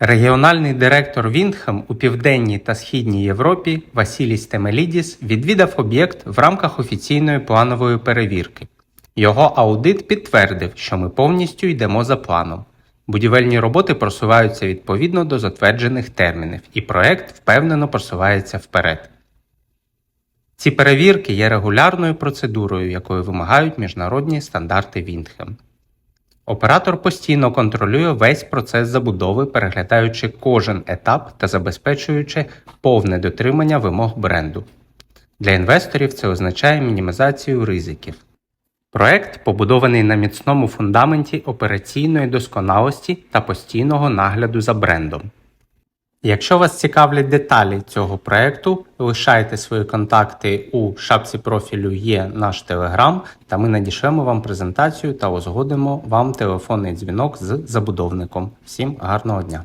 Регіональний директор Віндхем у південній та східній Європі Василій Стемелідіс відвідав об'єкт в рамках офіційної планової перевірки. Його аудит підтвердив, що ми повністю йдемо за планом. Будівельні роботи просуваються відповідно до затверджених термінів, і проект впевнено просувається вперед. Ці перевірки є регулярною процедурою, якої вимагають міжнародні стандарти Віндхем. Оператор постійно контролює весь процес забудови, переглядаючи кожен етап та забезпечуючи повне дотримання вимог бренду. Для інвесторів це означає мінімізацію ризиків. Проект побудований на міцному фундаменті операційної досконалості та постійного нагляду за брендом. Якщо вас цікавлять деталі цього проекту, лишайте свої контакти у шапці профілю є наш телеграм, та ми надішлемо вам презентацію та узгодимо вам телефонний дзвінок з забудовником. Всім гарного дня!